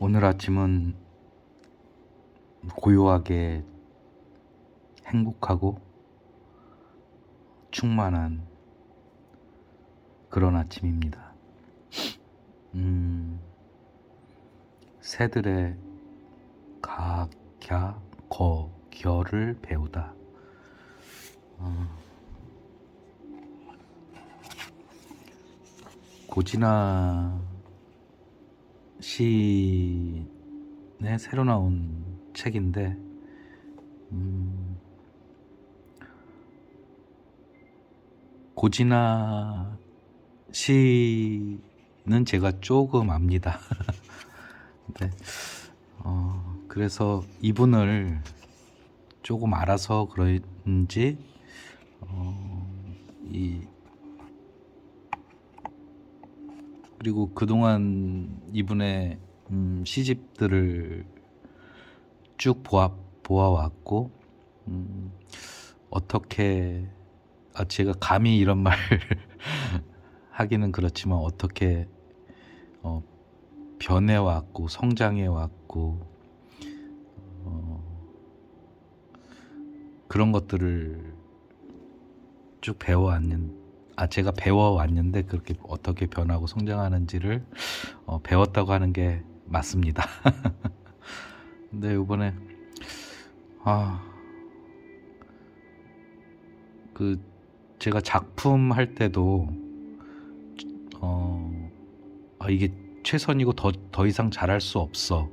오늘 아침은 고요하게 행복하고 충만한 그런 아침입니다. 음, 새들의 가, 갸, 거, 겨를 배우다. 어, 고진아 시의 새로 나온 책인데 음, 고진아 시는 제가 조금 압니다. 네. 어, 그래서 이분을 조금 알아서 그런지 어, 이 그리고 그동안 이분의 음, 시집들을 쭉 보아 보아왔고 음, 어떻게 아 제가 감히 이런 말 하기는 그렇지만 어떻게 어, 변해왔고 성장해왔고 어, 그런 것들을 쭉 배워왔는 아 제가 배워왔는데 그렇게 어떻게 변하고 성장하는지를 어, 배웠다고 하는 게 맞습니다. 근데 이번에 아그 제가 작품 할 때도 어 아, 이게 최선이고 더 더 이상 잘할 수 없어.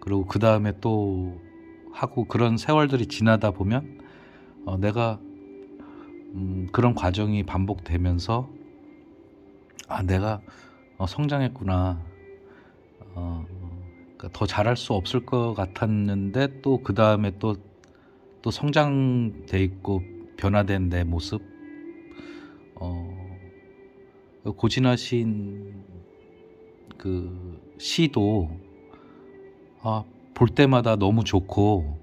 그리고 그 다음에 또 하고 그런 세월들이 지나다 보면 어, 내가 음, 그런 과정이 반복되면서 아 내가 어, 성장했구나. 어, 그러니까 더 잘할 수 없을 것 같았는데 또 그 다음에 또 또 성장돼 있고 변화된 내 모습. 어, 고진하신 그 시도 아, 볼 때마다 너무 좋고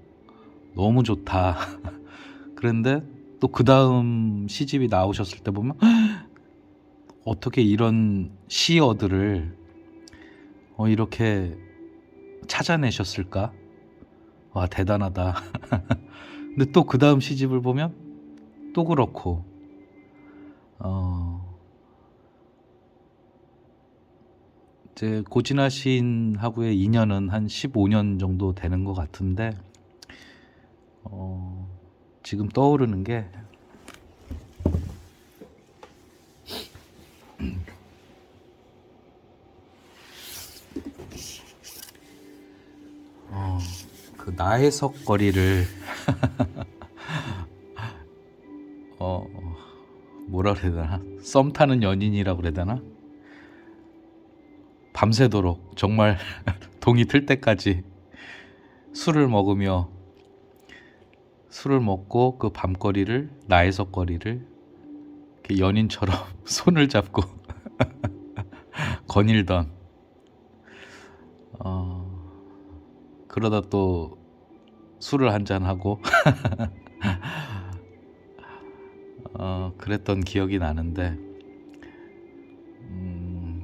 너무 좋다. 그런데 또 그 다음 시집이 나오셨을 때 보면 어떻게 이런 시어들을 어, 이렇게 찾아내셨을까? 와 대단하다. 근데 또 그 다음 시집을 보면 또 그렇고 어, 이제 고진아 시인하고의 인연은 한 15년 정도 되는 것 같은데 어, 지금 떠오르는 게 어, 그 나의 석거리를 어, 뭐라 그래야 되나? 썸 타는 연인이라고 그래야 되나? 밤새도록 정말 동이 틀 때까지 술을 먹으며 술을 먹고 그 밤거리를 나의 석거리를 이렇게 연인처럼 손을 잡고 거닐던 어, 그러다 또 술을 한잔 하고 어, 그랬던 기억이 나는데 음,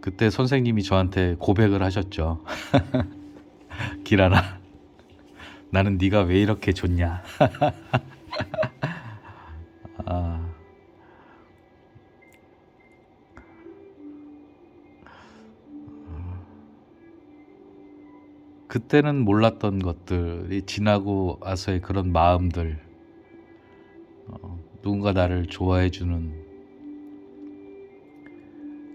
그때 선생님이 저한테 고백을 하셨죠. 기라나, 나는 네가 왜 이렇게 좋냐. 아, 그때는 몰랐던 것들이 지나고 와서의 그런 마음들, 어, 누군가 나를 좋아해주는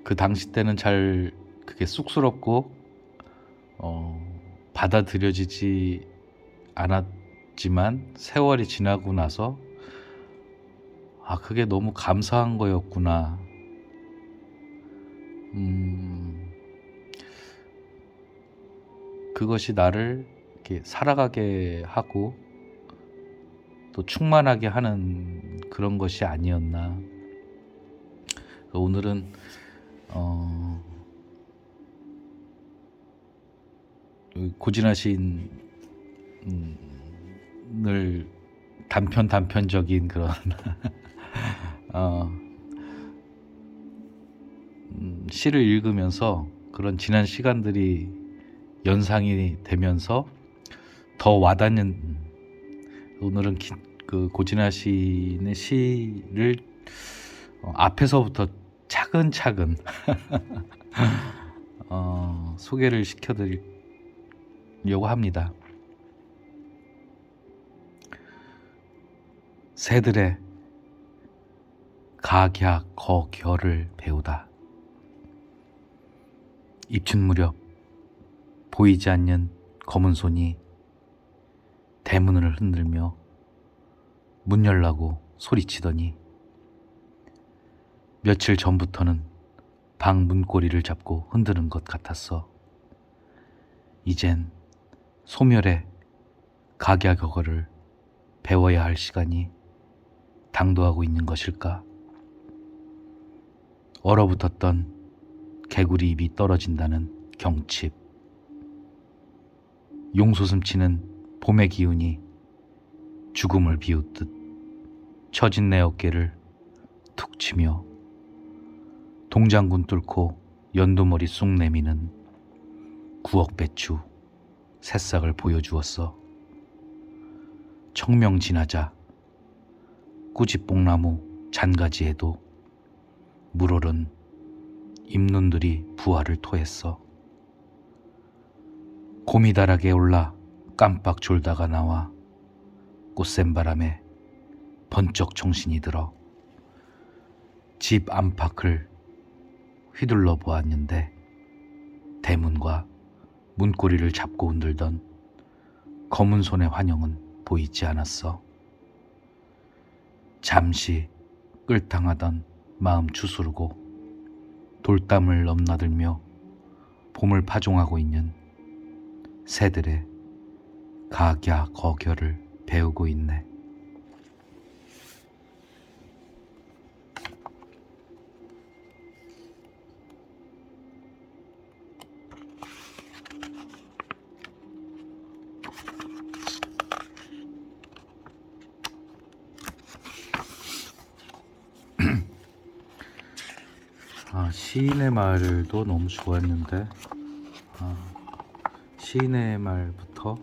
그 당시 때는 잘 그게 쑥스럽고 어, 받아들여지지 않았지만 세월이 지나고 나서 아 그게 너무 감사한 거였구나. 음, 그것이 나를 이렇게 살아가게 하고 또 충만하게 하는 그런 것이 아니었나. 오늘은 어, 고진하신 음, 을 단편 단편적인 그런 어, 음, 시를 읽으면서 그런 지난 시간들이 연상이 되면서 더 와닿는 음, 오늘은 기, 그 고진아 시인의 시를 어, 앞에서부터 차근차근 어, 소개를 시켜드리려고 합니다. 새들의 각약 거결을 배우다. 입춘 무렵 보이지 않는 검은 손이 대문을 흔들며 문 열라고 소리치더니 며칠 전부터는 방 문고리를 잡고 흔드는 것 같았어. 이젠 소멸의 각야격어를 배워야 할 시간이 당도하고 있는 것일까? 얼어붙었던 개구리 입이 떨어진다는 경칩. 용솟음치는 봄의 기운이 죽음을 비웃듯 처진 내 어깨를 툭 치며 동장군 뚫고 연두머리 쑥 내미는 구억 배추 새싹을 보여주었어. 청명 지나자 꾸지뽕나무 잔가지에도 물오른 잎눈들이 부활을 토했어. 고미다락에 올라 깜빡 졸다가 나와 꽃샘 바람에 번쩍 정신이 들어 집 안팎을 휘둘러 보았는데 대문과 문고리를 잡고 흔들던 검은 손의 환영은 보이지 않았어. 잠시 끌당하던 마음 추스르고 돌담을 넘나들며 봄을 파종하고 있는 새들의 각야 거결을 배우고 있네. 아, 시인의 말도 너무 좋았는데. 아, 시인의 말부터?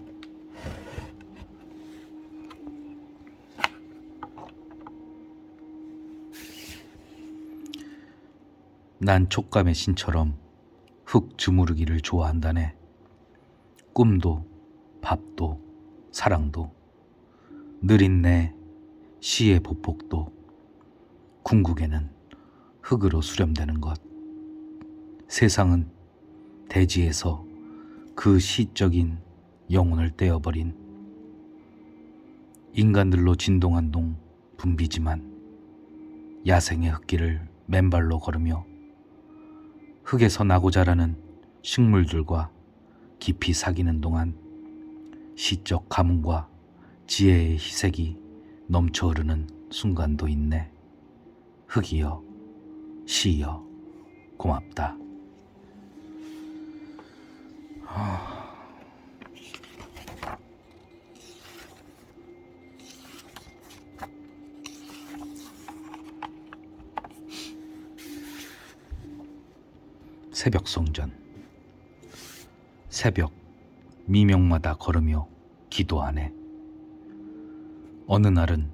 난 촉감의 신처럼 흙 주무르기를 좋아한다네. 꿈도 밥도 사랑도. 느린 내 시의 보폭도. 궁극에는 흙으로 수렴되는 것. 세상은 대지에서 그 시적인 영혼을 떼어버린 인간들로 진동한 동 분비지만 야생의 흙길을 맨발로 걸으며 흙에서 나고 자라는 식물들과 깊이 사귀는 동안 시적 가문과 지혜의 희색이 넘쳐 흐르는 순간도 있네. 흙이여, 시여, 고맙다. 새벽 성전. 새벽 미명마다 걸으며 기도하네 어느 날은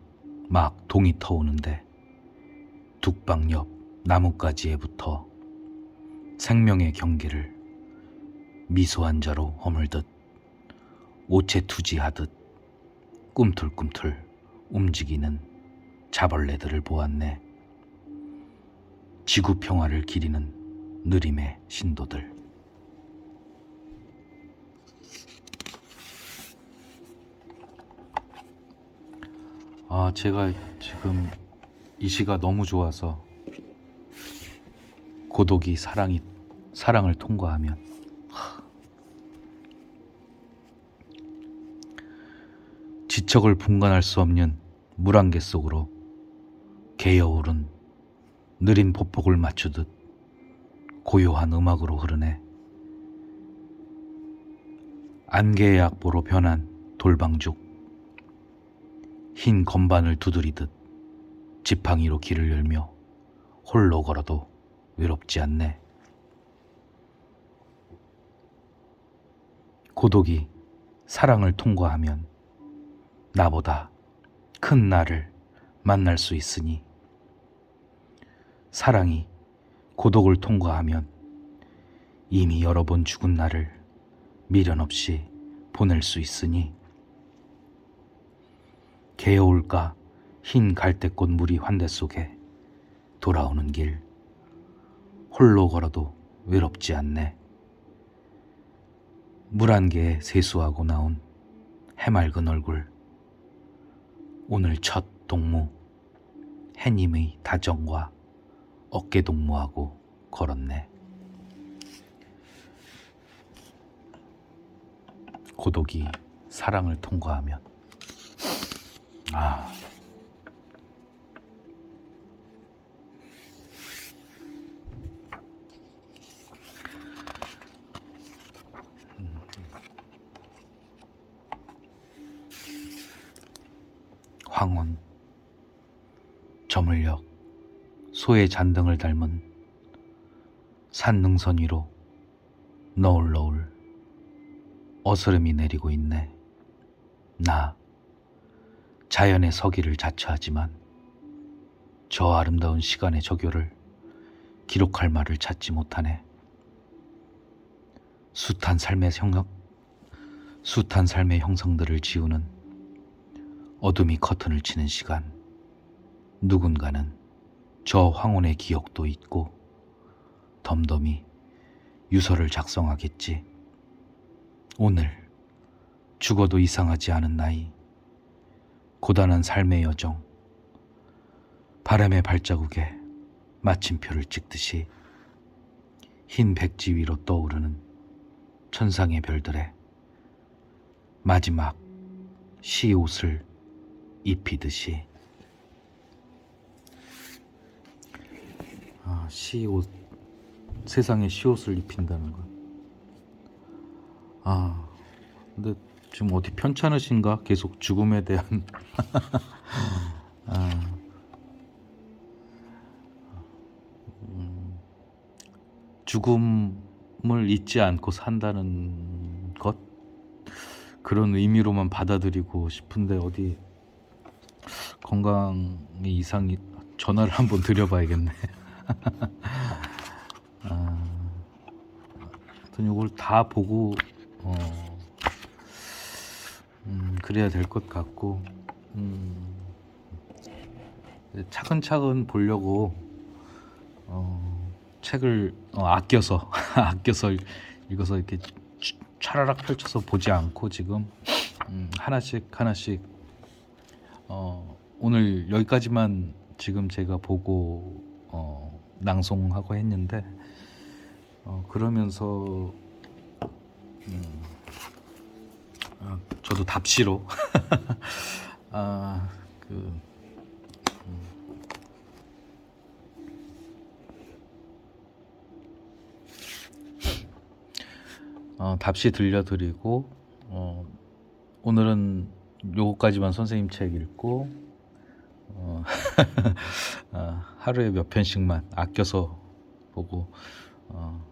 막 동이 터오는데 둑방 옆 나뭇가지에 붙어 생명의 경계를 미소한 자로 허물듯 오체투지하듯 꿈틀꿈틀 움직이는 자벌레들을 보았네 지구 평화를 기리는 느림의 신도들. 아, 제가 지금 이 시가 너무 좋아서 고독이 사랑이 사랑을 통과하면 하. 지척을 분간할 수 없는 물안개 속으로 개여오른 느린 보폭을 맞추듯 고요한 음악으로 흐르네. 안개의 악보로 변한 돌방죽. 흰 건반을 두드리듯 지팡이로 길을 열며 홀로 걸어도 외롭지 않네. 고독이 사랑을 통과하면 나보다 큰 나를 만날 수 있으니 사랑이 고독을 통과하면 이미 여러 번 죽은 나를 미련 없이 보낼 수 있으니 개어울까 흰 갈대꽃 무리 환대 속에 돌아오는 길 홀로 걸어도 외롭지 않네. 물 한 개에 세수하고 나온 해맑은 얼굴 오늘 첫 동무 해님의 다정과 어깨 동무하고 걸었네. 고독이 사랑을 통과하면 아 황혼 저물녘 소의 잔등을 닮은 산능선 위로 너울너울 어스름이 내리고 있네. 나 자연의 서기를 자처하지만 저 아름다운 시간의 저교를 기록할 말을 찾지 못하네. 숱한 삶의 형상, 숱한 삶의 형상들을 지우는 어둠이 커튼을 치는 시간. 누군가는 저 황혼의 기억도 잊고 덤덤히 유서를 작성하겠지. 오늘 죽어도 이상하지 않은 나이. 고단한 삶의 여정. 바람의 발자국에 마침표를 찍듯이 흰 백지 위로 떠오르는 천상의 별들의 마지막 시옷을 입히듯이 아, 시옷 세상에 시옷을 입힌다는 것. 아, 근데 지금 어디 편찮으신가? 계속 죽음에 대한 아, 음, 죽음을 잊지 않고 산다는 것 그런 의미로만 받아들이고 싶은데 어디 건강에 이상이 전화를 한번 드려봐야겠네. 아, 하여튼 이걸 다 보고 어, 음, 그래야 될 것 같고 음, 차근차근 보려고 어, 책을 어, 아껴서 아껴서 읽어서 이렇게 촤- 촤라락 펼쳐서 보지 않고 지금 음, 하나씩 하나씩 어, 오늘 여기까지만 지금 제가 보고 어, 낭송하고 했는데 어, 그러면서 음, 아, 저도 답시로. 아, 그 음, 어, 답시 들려드리고 어, 오늘은 요거까지만 선생님 책 읽고 어, 아, 하루에 몇 편씩만 아껴서 보고 어,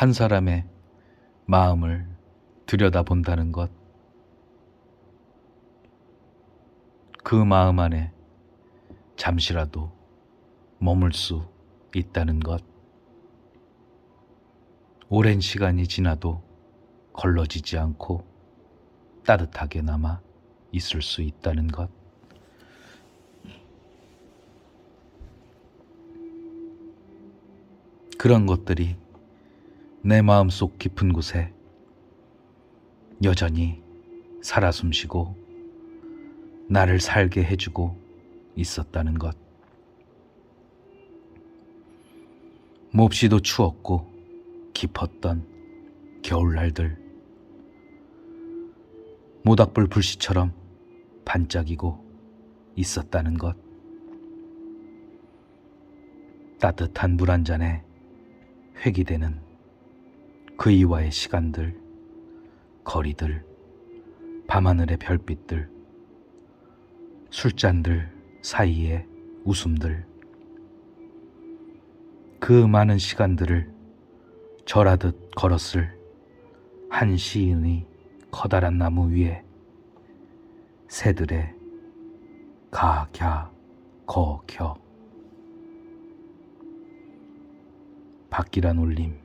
한 사람의 마음을 들여다본다는 것, 그 마음 안에 잠시라도 머물 수 있다는 것, 오랜 시간이 지나도 걸러지지 않고 따뜻하게 남아 있을 수 있다는 것. 그런 것들이 내 마음속 깊은 곳에 여전히 살아 숨쉬고 나를 살게 해주고 있었다는 것. 몹시도 추웠고 깊었던 겨울날들. 모닥불 불씨처럼 반짝이고 있었다는 것. 따뜻한 물 한 잔에 회기되는 그 이와의 시간들, 거리들, 밤하늘의 별빛들, 술잔들 사이의 웃음들, 그 많은 시간들을 절하듯 걸었을 한 시인의 커다란 나무 위에 새들의 가갸 거겨. 박기란 올림